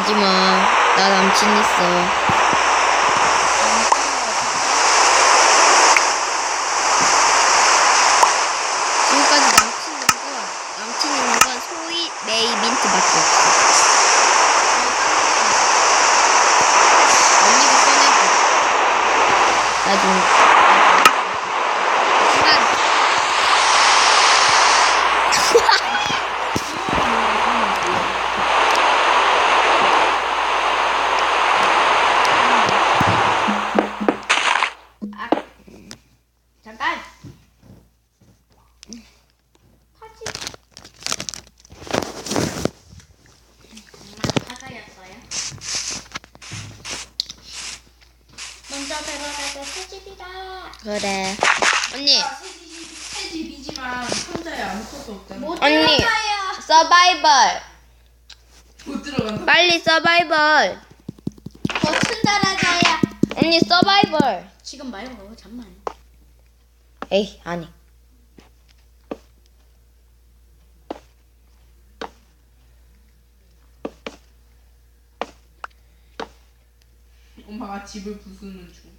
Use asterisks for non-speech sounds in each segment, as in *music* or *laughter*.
하지마. 나 남친 있어. 지금까지 남친 있는 건, 남친 있는 건 소희, 메이, 민트밖에 없어. 언니가 꺼내줘. 나중. 시간. 잠깐. 타지. 엄마 사과였어요. 먼저 들어가서 새집이다. 그래. 언니, 새 집이지만 혼자에 아무것도 없잖아. 못 언니. 들어가요. 서바이벌. 못 들어간다. 빨리 서바이벌. 버튼 달아줘요. 언니 서바이벌. 지금 말고 잠만. 에이, 아니. 엄마가 집을 부수는 중.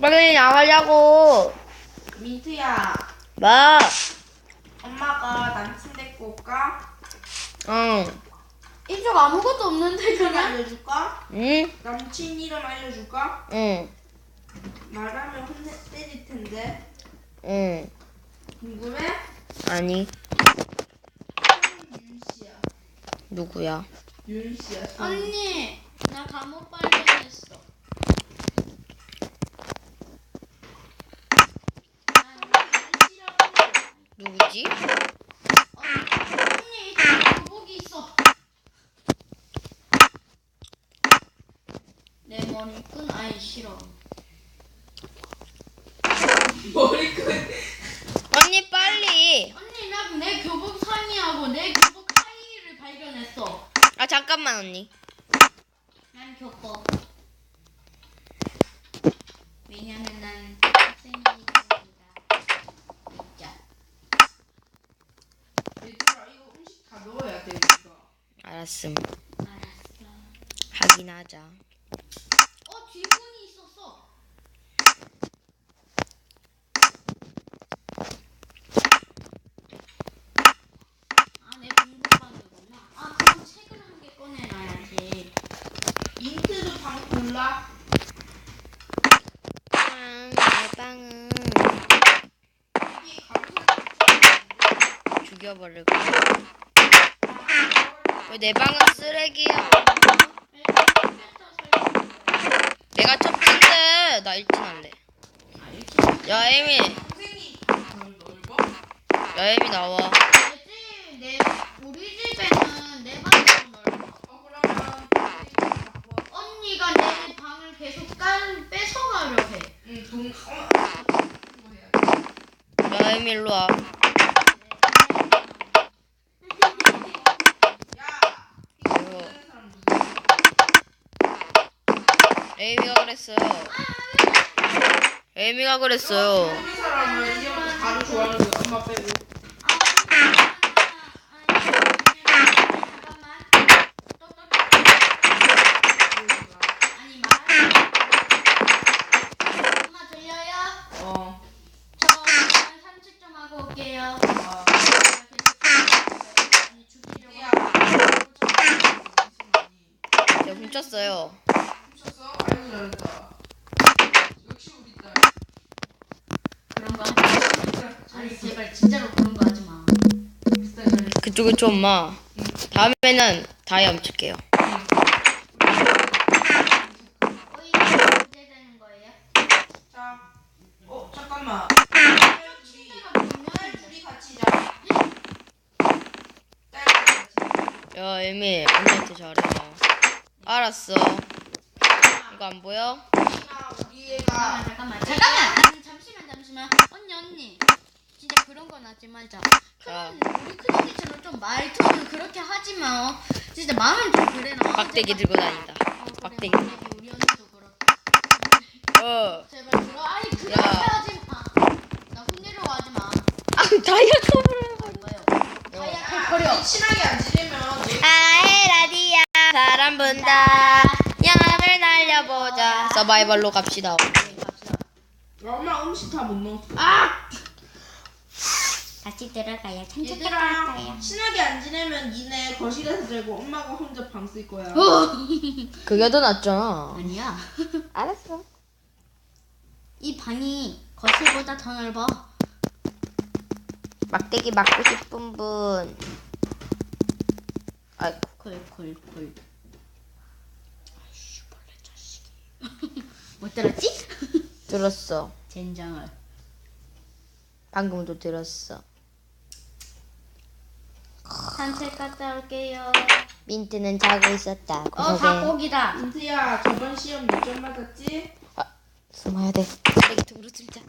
빨리 나가려고. 민트야, 뭐? 엄마가 남친 데리고 올까? 응. 이쪽 아무것도 없는데 이름 그냥. 알려줄까? 응? 남친 이름 알려줄까? 응. 말하면 혼내 때릴 텐데. 응. 궁금해? 아니. 윤씨야. 누구야? 윤씨야. 언니, 나 감옥 발견했어. 누구지? 언니, 이쪽에 교복이 있어. 내 머리끈 아이 싫어. 머리끈. 언니 빨리. 언니, 나 내 교복 상의하고 내 교복 하의를 발견했어. 아 잠깐만 언니. 난 교복. 왜냐면 난 학생이니까. 자, 얘들아 이거 음식 다 넣어야 돼 우리가. 알았음. 알았어. 확인하자. 어, 뒷문이 있었어. 아, 내 공부방이구나. 아, 그럼 책을 한 개 꺼내놔야지. 민트도 방 골라. 빵, 내 빵은 이게 감성. 죽여버릴 거야. 왜 내 방은 쓰레기야? 내가 첫 번째. 나 1등 할래. 야 에미? 야 에미 나와. 내 집, 내, 우리 집에는 내 방이 더 넓어. 어 그러면 동생이 바꿔. 언니가 내 방을 계속 깐, 뺏어가려 해. 응 동. 어. 이거 해야 돼. 야 에미 일로 와. 야. 이거 이거. 쓰는 사람 누구야? 에미가 그랬어요. 에미가 그랬어요. 사람은 가루 좋아하는 거 엄마 빼고. 어. 아. 야. 제가 훔쳤어요. 훔쳤어? 아이고 잘했다. 역시 우리 딸. 제발 진짜로 그런 거 하지 마. 우리 딸 잘했어. 그쵸 그쵸 엄마. 다음에는 다이 훔칠게요. 거의 언제 되는 거예요? 자. 어 잠깐만. 둘이 침대가 딸 보면 둘이 같이 자. 딸 둘이 같이. 자. 야 에미 언니한테 잘해봐. 알았어. 이거 안 보여? 잠깐만 잠깐만. 잠깐만 잠시만 잠시만. 언니 언니. 진짜 그런 건 하지만 자. 그럼 우리 크리스처럼 좀 말투는 그렇게 하지마. 진짜 마음은 좀 그래라 막대기 들고 다닌다. 어, 막대기. 만약에 우리 언니도 그렇고. 어. 제발 그러 아니 그렇게 하지 마나 혼내려고 하지 마. 아, 다이어트를 뭐예요. 다이어트 버려 친하게 안 지내면 아이 라디아. 사람 본다. 서바이벌로 갑시다. 네, 갑시다. 엄마 음식 다 못 넣었어. 아! 다시 들어가야 얘들아, 친하게 안 지내면 니네 거실에서 자고 엄마가 혼자 방 쓸 거야. 그게 더 낫잖아. 아니야. 알았어. 이 방이 거실보다 더 넓어. 막대기 맞고 싶은 분. 아이고. 콜콜콜. 아이씨, 벌레 자식이. 못 들었지? *laughs* 들었어. 젠장을. 방금도 들었어. 산책 갔다 올게요. 민트는 자고 있었다. 어, 구석에 닭고기다. 민트야, 저번 시험 몇점 맞았지? 숨어야 돼. 쓰레기통으로 숨자.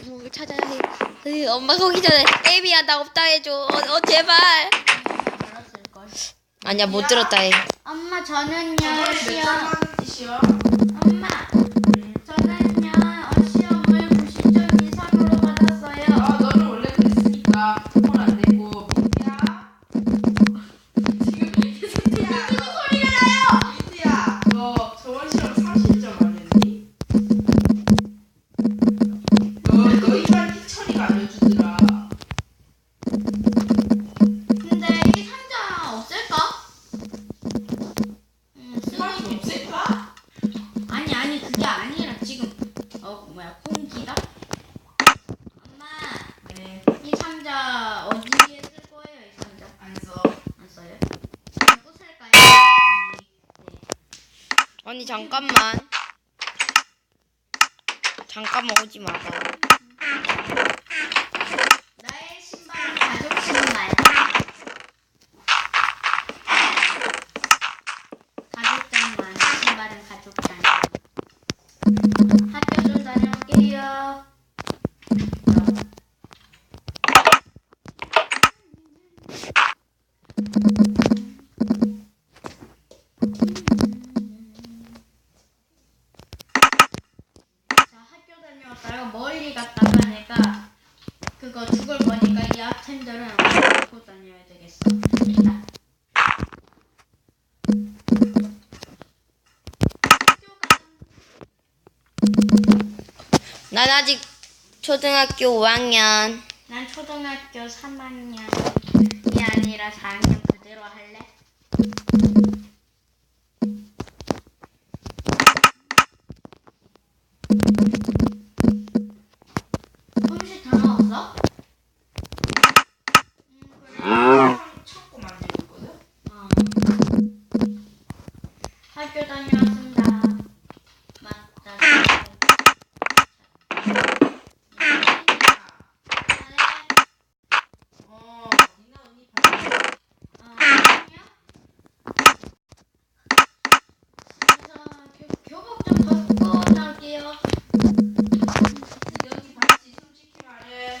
지구멍을 찾아야 해. 으, 엄마가 오기 전에 에비야 나 없다 해줘. 어, 어 제발. 들었을걸. 아니야 못 들었다 해. 엄마, 저는요, 저번에 시험. 맞았지, 시험? 엄마, 상자 어디에 쓸 거예요 이 상자? 안 써. 안 써요? 그냥 부술까요? 네. 언니 잠깐만. 잠깐만 오지 마봐. 난 아직 초등학교 5학년. 난 초등학교 3학년이 아니라 4학년 그대로 할래? 음식 다 나왔어? 음, 그래. 창고 만들고 있거든? 어. 학교 다녀왔습니다. 맞다. 어, 니네 언니 반. 어, 아니야? 자, 교- 교복 좀 벗고 나올게요. 니네 언니 반지 솔직히 말해.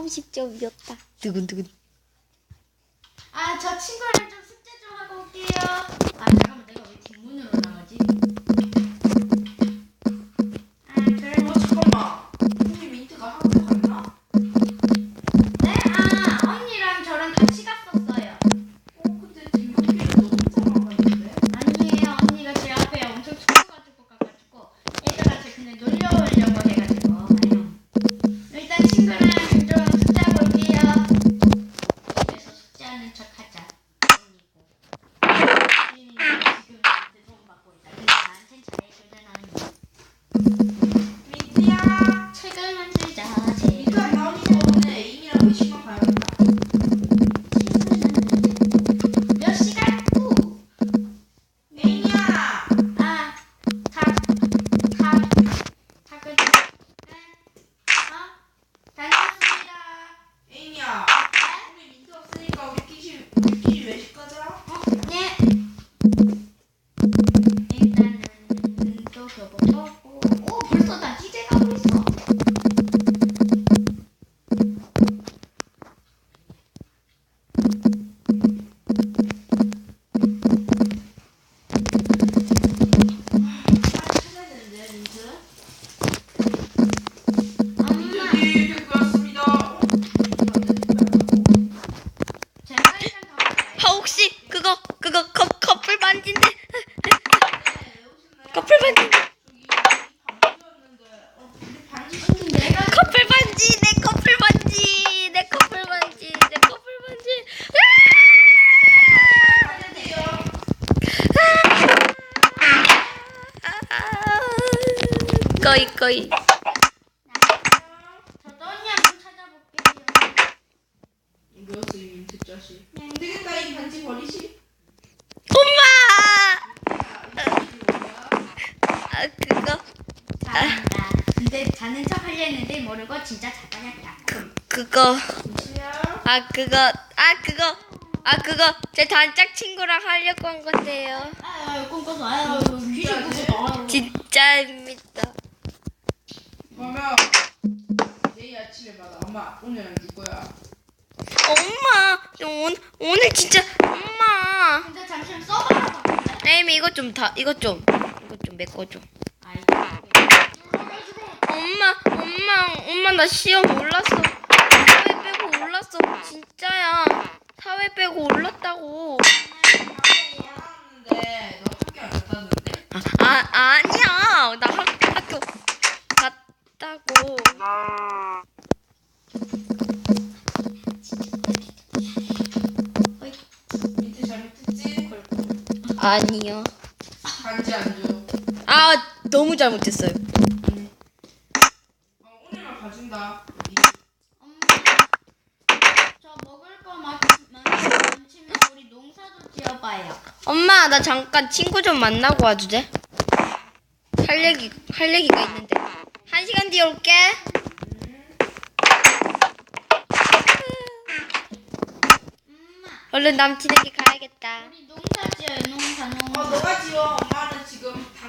30점이었다. 두근두근. 아 저 친구랑 좀 숙제 좀 하고 올게요. 아 잠깐만 내가 왜 뒷문으로 나가지? Mexico, 이거 이거 이. 민트 되겠다 반지 버리시. 엄마. 뭐야? 아 그거 잘한다. 근데 자는 척 하려 했는데 모르고 진짜 자다녔다. 그거 민트야. 아 그거 아 그거 아 그거 제 단짝 친구랑 하려고 한 건데요. 아유 꿈꿔서 아유 귀신 꾸고 나와요. 진짜입니다. 그러면 내일 아침에 받아. 엄마 오늘 안 줄 거야. 엄마 오늘 오늘 진짜 엄마. 근데 잠시만 써봐라. 에이미 이거 좀다 이거 좀 이거 좀 메꿔 줘. 아이 엄마 엄마 엄마 나 시험 올랐어. 사회 빼고 올랐어. 진짜야. 사회 빼고 올랐다고. 알았는데 너 학교 안 갔다는데? 아, 아 아니야. 나 학, 학교 민트 잘못했지? 아니요. 반지 안 줘. 아 너무 잘못했어요. 어, 오늘만 봐준다. 엄마 저 먹을 거 많- 많으면 우리 농사도 지어봐요. 엄마 나 잠깐 친구 좀 만나고 돼? 할 얘기 할 얘기가 있는데 한 시간 뒤에 올게. 얼른 남친에게 가야겠다. 우리 농사 지어요 농사 농사. 어 너가 지워. 엄마는 지금 당